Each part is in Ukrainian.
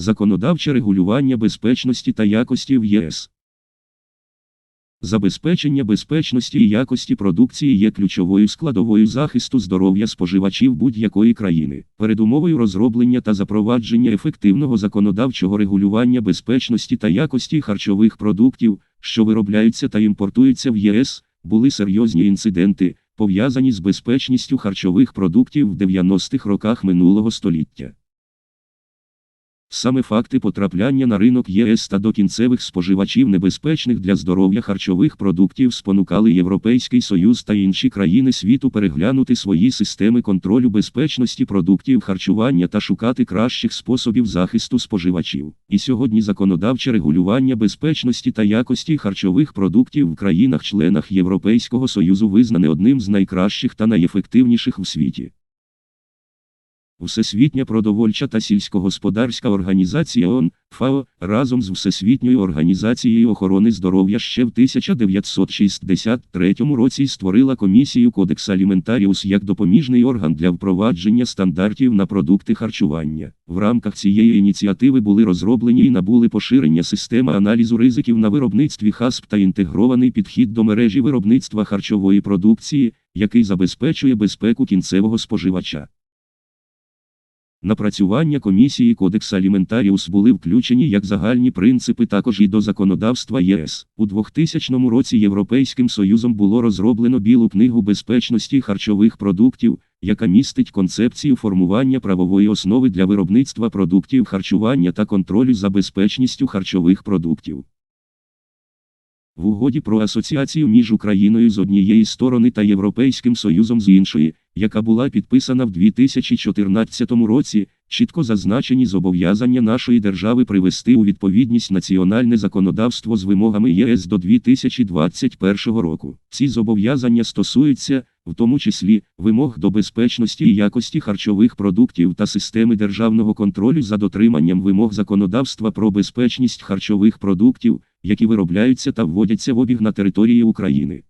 Законодавче регулювання безпечності та якості в ЄС. Забезпечення безпечності і якості продукції є ключовою складовою захисту здоров'я споживачів будь-якої країни. Передумовою розроблення та запровадження ефективного законодавчого регулювання безпечності та якості харчових продуктів, що виробляються та імпортуються в ЄС, були серйозні інциденти, пов'язані з безпечністю харчових продуктів в 90-х роках минулого століття. Саме факти потрапляння на ринок ЄС та до кінцевих споживачів небезпечних для здоров'я харчових продуктів спонукали Європейський Союз та інші країни світу переглянути свої системи контролю безпечності продуктів харчування та шукати кращих способів захисту споживачів. І сьогодні законодавче регулювання безпечності та якості харчових продуктів в країнах-членах Європейського Союзу визнане одним з найкращих та найефективніших в світі. Всесвітня продовольча та сільськогосподарська організація ООН, ФАО, разом з Всесвітньою організацією охорони здоров'я ще в 1963 році створила комісію Кодекс Аліментаріус як допоміжний орган для впровадження стандартів на продукти харчування. В рамках цієї ініціативи були розроблені і набули поширення системи аналізу ризиків на виробництві ХАСП та інтегрований підхід до мережі виробництва харчової продукції, який забезпечує безпеку кінцевого споживача. Напрацювання комісії Кодекс Аліментаріус були включені як загальні принципи також і до законодавства ЄС. У 2000 році Європейським Союзом було розроблено Білу книгу безпечності харчових продуктів, яка містить концепцію формування правової основи для виробництва продуктів харчування та контролю за безпечністю харчових продуктів. В угоді про асоціацію між Україною з однієї сторони та Європейським Союзом з іншої, яка була підписана в 2014 році, чітко зазначені зобов'язання нашої держави привести у відповідність національне законодавство з вимогами ЄС до 2021 року. Ці зобов'язання стосуються, в тому числі, вимог до безпечності і якості харчових продуктів та системи державного контролю за дотриманням вимог законодавства про безпечність харчових продуктів, які виробляються та вводяться в обіг на території України.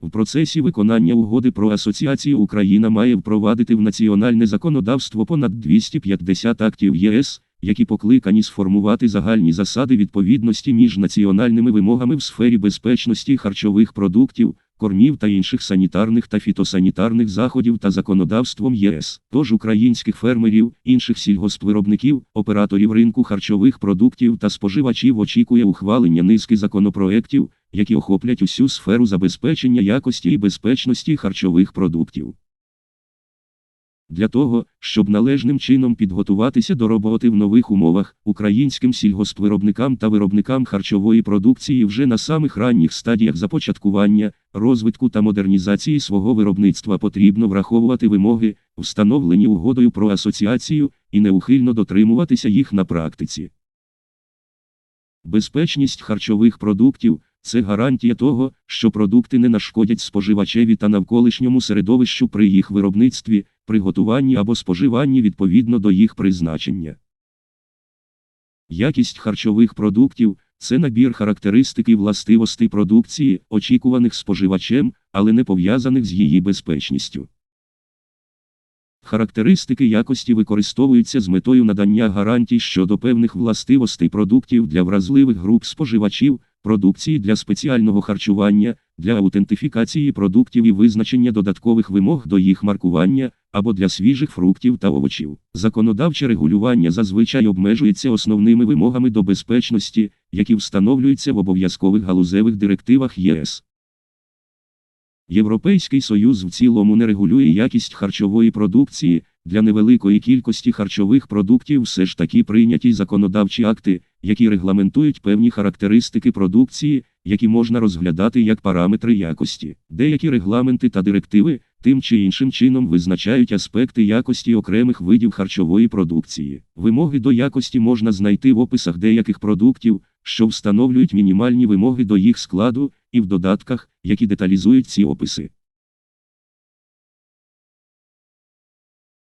В процесі виконання угоди про асоціацію Україна має впровадити в національне законодавство понад 250 актів ЄС, які покликані сформувати загальні засади відповідності між національними вимогами в сфері безпечності харчових продуктів, кормів та інших санітарних та фітосанітарних заходів та законодавством ЄС. Тож українських фермерів, інших сільгоспвиробників, операторів ринку харчових продуктів та споживачів очікує ухвалення низки законопроєктів, які охоплять усю сферу забезпечення якості і безпечності харчових продуктів. Для того, щоб належним чином підготуватися до роботи в нових умовах, українським сільгоспвиробникам та виробникам харчової продукції вже на самих ранніх стадіях започаткування, розвитку та модернізації свого виробництва потрібно враховувати вимоги, встановлені угодою про асоціацію, і неухильно дотримуватися їх на практиці. Безпечність харчових продуктів це гарантія того, що продукти не нашкодять споживачеві та навколишньому середовищу при їх виробництві, приготуванні або споживанні відповідно до їх призначення. Якість харчових продуктів це набір характеристик і властивостей продукції, очікуваних споживачем, але не пов'язаних з її безпечністю. Характеристики якості використовуються з метою надання гарантій щодо певних властивостей продуктів для вразливих груп споживачів, продукції для спеціального харчування, для аутентифікації продуктів і визначення додаткових вимог до їх маркування або для свіжих фруктів та овочів. Законодавче регулювання зазвичай обмежується основними вимогами до безпечності, які встановлюються в обов'язкових галузевих директивах ЄС. Європейський Союз в цілому не регулює якість харчової продукції, для невеликої кількості харчових продуктів все ж таки прийняті законодавчі акти, які регламентують певні характеристики продукції, які можна розглядати як параметри якості. Деякі регламенти та директиви тим чи іншим чином визначають аспекти якості окремих видів харчової продукції. Вимоги до якості можна знайти в описах деяких продуктів, що встановлюють мінімальні вимоги до їх складу, і в додатках, які деталізують ці описи.